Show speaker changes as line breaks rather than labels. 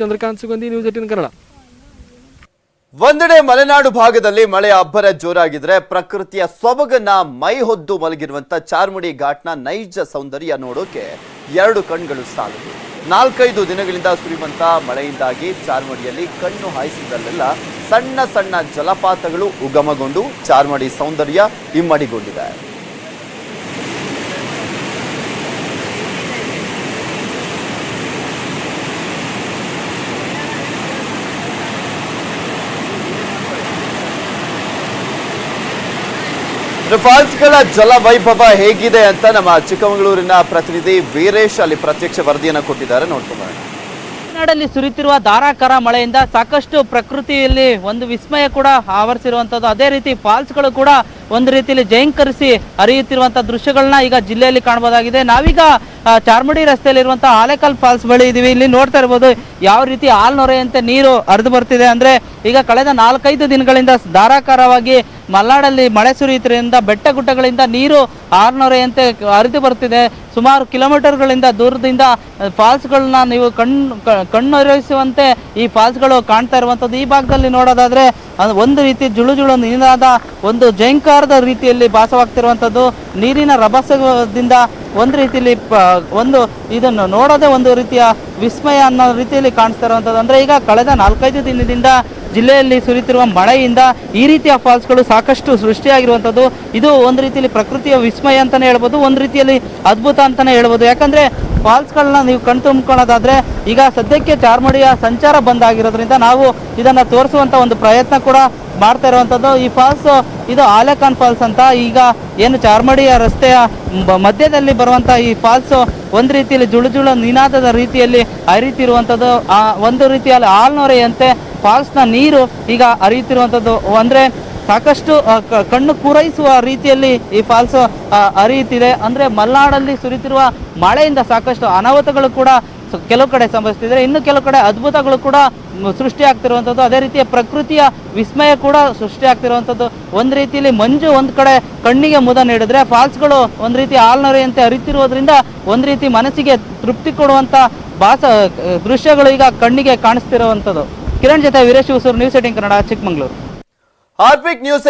Chandrakanth Sugandhi news eighteen Kannada.
ಒಂದೆಡೆ ಮಲೆನಾಡು ಭಾಗದಲ್ಲಿ ಮಳೆಯ ಅಬ್ಬರ ಜೋರಾಗಿದ್ರೆ ಪ್ರಕೃತಿಯ ಸೊಬಗನ್ನ ಮೈ ಹೊದ್ದು ಮಲಗಿರುವಂತ ಚಾರ್ಮುಡಿ ಘಾಟ್ನ ನೈಜ ಸೌಂದರ್ಯ ನೋಡೋಕೆ ಎರಡು ಕಣ್ಗಳು ಸಾಲದು. ನಾಲ್ಕೈದು ದಿನಗಳಿಂದ ಸುರಿಯುವಂತ ಮಳೆಯಿಂದಾಗಿ ಚಾರ್ಮಡಿಯಲ್ಲಿ ಕಣ್ಣು ಹಾಯಿಸಿದಲ್ಲೆಲ್ಲ ಸಣ್ಣ ಸಣ್ಣ ಜಲಪಾತಗಳು ಉಗಮಗೊಂಡು ಚಾರ್ಮಡಿ ಸೌಂದರ್ಯ ಇಮ್ಮಡಿಗೊಂಡಿದೆ ಫಾಲ್ಸ್ಗಳ ಜಲ ವೈಭವ ಹೇಗಿದೆ ಅಂತ ನಮ್ಮ ಚಿಕ್ಕಮಗಳೂರಿನ ಪ್ರತಿನಿಧಿ ವೀರೇಶ್ ಅಲ್ಲಿ ಪ್ರತ್ಯಕ್ಷ ವರದಿಯನ್ನು ಕೊಟ್ಟಿದ್ದಾರೆ. ನೋಡ್ಕೊಂಡು ಬರೋಣ.
ಮಲೆನಾಡಲ್ಲಿ ಸುರಿತಿರುವ ಧಾರಾಕಾರ ಮಳೆಯಿಂದ ಸಾಕಷ್ಟು ಪ್ರಕೃತಿಯಲ್ಲಿ ಒಂದು ವಿಸ್ಮಯ ಕೂಡ ಆವರಿಸಿರುವಂಥದ್ದು ಅದೇ ರೀತಿ ಫಾಲ್ಸ್ಗಳು ಕೂಡ ಒಂದು ರೀತಿಯಲ್ಲಿ ಜಯಂಕರಿಸಿ ಹರಿಯುತ್ತಿರುವಂಥ ದೃಶ್ಯಗಳನ್ನ ಈಗ ಜಿಲ್ಲೆಯಲ್ಲಿ ಕಾಣಬಹುದಾಗಿದೆ. ನಾವೀಗ ಚಾರ್ಮುಡಿ ರಸ್ತೆಯಲ್ಲಿರುವಂಥ ಆಲೆಕಲ್ ಫಾಲ್ಸ್ ಬಳಿ ಇದೀವಿ. ಇಲ್ಲಿ ನೋಡ್ತಾ ಇರ್ಬೋದು ಯಾವ ರೀತಿ ಹಾಲ್ನೊರೆಯಂತೆ ನೀರು ಹರಿದು ಬರ್ತಿದೆ. ಅಂದ್ರೆ ಈಗ ಕಳೆದ ನಾಲ್ಕೈದು ದಿನಗಳಿಂದ ಧಾರಾಕಾರವಾಗಿ ಮಲೆನಾಡಲ್ಲಿ ಮಳೆ ಸುರಿಯುತ್ತಿರುವುದರಿಂದ ಬೆಟ್ಟ ಗುಡ್ಡಗಳಿಂದ ನೀರು ಆರ್ನೊರೆಯಂತೆ ಹರಿದು ಬರ್ತಿದೆ ಸುಮಾರು ಕಿಲೋಮೀಟರ್ಗಳಿಂದ ದೂರದಿಂದ ಫಾಲ್ಸ್ಗಳನ್ನ ನೀವು ಕಣ್ಣು ಕ- ಕಣ್ಣೊರೆಸುವಂತೆ ಈ ಫಾಲ್ಸ್ಗಳು ಕಾಣ್ತಾ ಇರುವಂಥದ್ದು. ಈ ಭಾಗದಲ್ಲಿ ನೋಡೋದಾದ್ರೆ ಒಂದು ರೀತಿ ಜುಳು ಜುಳು ನೀರಾದ ಒಂದು ಜೈಂಕಾರದ ರೀತಿಯಲ್ಲಿ ಭಾಸವಾಗ್ತಿರುವಂಥದ್ದು. ನೀರಿನ ರಭಸದಿಂದ ಒಂದು ರೀತಿಯಲ್ಲಿ ಒಂದು ಇದನ್ನು ನೋಡೋದೇ ಒಂದು ರೀತಿಯ ವಿಸ್ಮಯ ಅನ್ನೋ ರೀತಿಯಲ್ಲಿ ಕಾಣಿಸ್ತಾ ಇರುವಂಥದ್ದು. ಅಂದರೆ ಈಗ ಕಳೆದ ನಾಲ್ಕೈದು ದಿನದಿಂದ ಜಿಲ್ಲೆಯಲ್ಲಿ ಸುರಿತಿರುವ ಮಳೆಯಿಂದ ಈ ರೀತಿಯ ಫಾಲ್ಸ್ಗಳು ಸಾಕಷ್ಟು ಸೃಷ್ಟಿಯಾಗಿರುವಂಥದ್ದು. ಇದು ಒಂದು ರೀತಿಯಲ್ಲಿ ಪ್ರಕೃತಿಯ ವಿಸ್ಮಯ ಅಂತಲೇ ಹೇಳ್ಬೋದು, ಒಂದು ರೀತಿಯಲ್ಲಿ ಅದ್ಭುತ ಅಂತಲೇ ಹೇಳ್ಬೋದು. ಯಾಕಂದರೆ ಫಾಲ್ಸ್ಗಳನ್ನ ನೀವು ಕಣ್ ತುಂಬ್ಕೊಳ್ಳೋದಾದ್ರೆ ಈಗ ಸದ್ಯಕ್ಕೆ ಚಾರ್ಮಡಿಯ ಸಂಚಾರ ಬಂದ್ ಆಗಿರೋದ್ರಿಂದ ನಾವು ಇದನ್ನು ತೋರಿಸುವಂಥ ಒಂದು ಪ್ರಯತ್ನ ಕೂಡ ಮಾಡ್ತಾ ಇರುವಂಥದ್ದು. ಈ ಫಾಲ್ಸ್ ಇದು ಆಲೇಖಾನ್ ಫಾಲ್ಸ್ ಅಂತ. ಈಗ ಏನು ಚಾರ್ಮಡಿಯ ರಸ್ತೆಯ ಮಧ್ಯದಲ್ಲಿ ಬರುವಂಥ ಈ ಫಾಲ್ಸ್ ಒಂದು ರೀತಿಯಲ್ಲಿ ಜುಳು ಜುಳು ನಿನಾದದ ರೀತಿಯಲ್ಲಿ ಹರಿತಿರುವಂಥದ್ದು. ಆ ಒಂದು ರೀತಿಯಲ್ಲಿ ಆಲ್ನೊರೆಯಂತೆ ಫಾಲ್ಸ್ನ ನೀರು ಈಗ ಹರಿಯುತ್ತಿರುವಂಥದ್ದು ಅಂದರೆ ಸಾಕಷ್ಟು ಕಣ್ಣು ಪೂರೈಸುವ ರೀತಿಯಲ್ಲಿ ಈ ಫಾಲ್ಸ್ ಹರಿಯುತ್ತಿದೆ. ಅಂದರೆ ಮಲ್ನಾಡಲ್ಲಿ ಸುರಿತಿರುವ ಮಳೆಯಿಂದ ಸಾಕಷ್ಟು ಅನಾಹುತಗಳು ಕೂಡ ಕೆಲವು ಕಡೆ ಸಂಭವಿಸ್ತಿದ್ರೆ ಇನ್ನು ಕೆಲವು ಕಡೆ ಅದ್ಭುತಗಳು ಕೂಡ ಸೃಷ್ಟಿಯಾಗ್ತಿರುವಂಥದ್ದು ಅದೇ ರೀತಿಯ ಪ್ರಕೃತಿಯ ವಿಸ್ಮಯ ಕೂಡ ಸೃಷ್ಟಿಯಾಗ್ತಿರುವಂಥದ್ದು ಒಂದು ರೀತಿಯಲ್ಲಿ ಮಂಜು ಒಂದು ಕಡೆ ಕಣ್ಣಿಗೆ ಮುದ ನೀಡಿದ್ರೆ ಫಾಲ್ಸ್ಗಳು ಒಂದು ರೀತಿ ಆಲ್ನೊರೆಯಂತೆ ಹರಿತಿರುವುದರಿಂದ ಒಂದು ರೀತಿ ಮನಸ್ಸಿಗೆ ತೃಪ್ತಿ ಕೊಡುವಂಥ ಭಾಸ ದೃಶ್ಯಗಳು ಈಗ ಕಣ್ಣಿಗೆ ಕಾಣಿಸ್ತಿರುವಂಥದ್ದು ಕಿರಣ್ ಜೊತೆ ವೀರೇಶ್ ಹೊಸೂರು ನ್ಯೂಸ್ ಏಟಿಂಗ್ ಕನ್ನಡ ಚಿಕ್ಕಮಂಗ್ಳೂರು.
ಹಾರ್ಪಿಕ್ ನ್ಯೂಸ್